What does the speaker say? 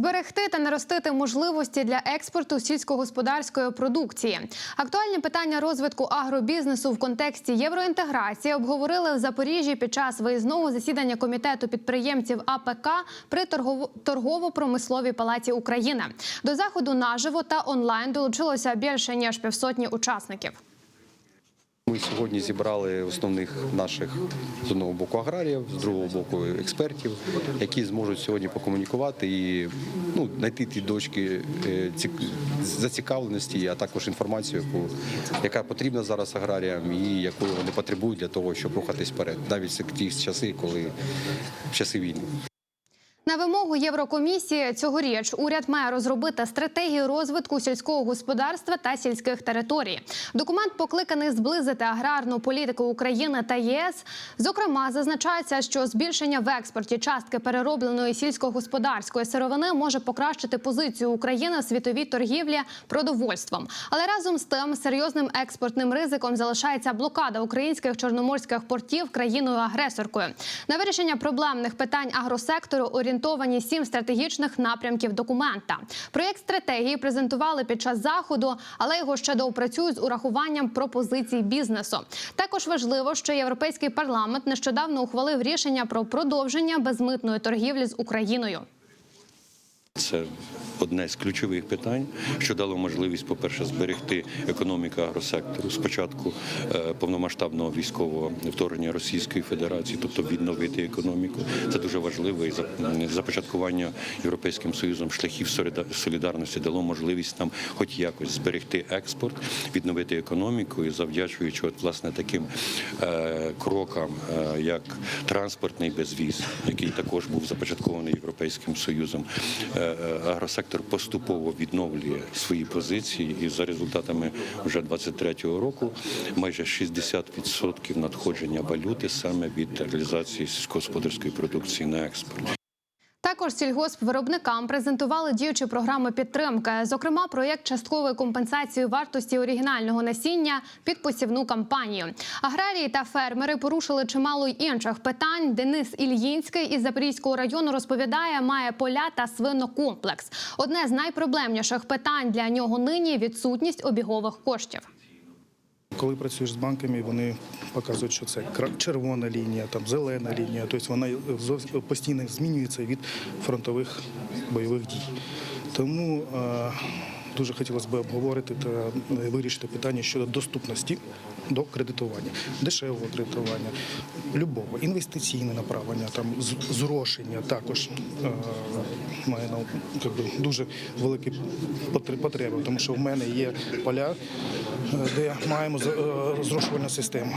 Зберегти та наростити можливості для експорту сільськогосподарської продукції. Актуальні питання розвитку агробізнесу в контексті євроінтеграції обговорили в Запоріжжі під час виїзного засідання комітету підприємців АПК при торгово- торгово-промисловій палаті України. До заходу наживо та онлайн долучилося більше ніж півсотні учасників. Сьогодні зібрали основних наших з одного боку аграріїв, з другого боку експертів, які зможуть сьогодні покомунікувати і ну, знайти ті дочки е, зацікавленості, а також інформацію, яку, яка потрібна зараз аграріям і якої вони потребують для того, щоб рухатись вперед, навіть в ті часи, коли в часи війни. На вимогу Єврокомісії цьогоріч уряд має розробити стратегію розвитку сільського господарства та сільських територій. Документ покликаний зблизити аграрну політику України та ЄС. Зокрема, зазначається, що збільшення в експорті частки переробленої сільськогосподарської сировини може покращити позицію України в світовій торгівлі продовольством. Але разом з тим серйозним експортним ризиком залишається блокада українських чорноморських портів країною-агресоркою. На вирішення проблемних питань агросектору орієнтовані сім стратегічних напрямків документа. Проєкт стратегії презентували під час заходу, але його ще доопрацюють з урахуванням пропозицій бізнесу. Також важливо, що європейський парламент нещодавно ухвалив рішення про продовження безмитної торгівлі з Україною. Це одне з ключових питань, що дало можливість, по-перше, зберегти економіку агросектору спочатку е, повномасштабного військового вторгнення Російської Федерації, тобто відновити економіку. Це дуже важливо. І за- започаткування Європейським Союзом шляхів соліда- солідарності дало можливість нам, хоч якось, зберегти експорт, відновити економіку і завдячуючи от, власне таким е, крокам, е, як транспортний безвіз, який також був започаткований Європейським Союзом. Е, Агросектор поступово відновлює свої позиції, і за результатами вже 23-го року майже 60% надходження валюти саме від реалізації сільськогосподарської продукції на експорт. Також сільгоспвиробникам презентували діючі програми підтримки, зокрема, проєкт часткової компенсації вартості оригінального насіння під посівну кампанію. Аграрії та фермери порушили чимало й інших питань. Денис Ільїнський із Запорізького району розповідає, має поля та свинокомплекс. Одне з найпроблемніших питань для нього нині відсутність обігових коштів. Коли працюєш з банками, вони показують, що це червона лінія, там зелена лінія. Тобто вона постійно змінюється від фронтових бойових дій. Тому е, дуже хотілося б обговорити та вирішити питання щодо доступності до кредитування, дешевого кредитування, любого, інвестиційне направлення, там зрошення також е, має на якби, дуже великі потр- потреби, тому що в мене є поля, е, де маємо е, зрошувальну систему.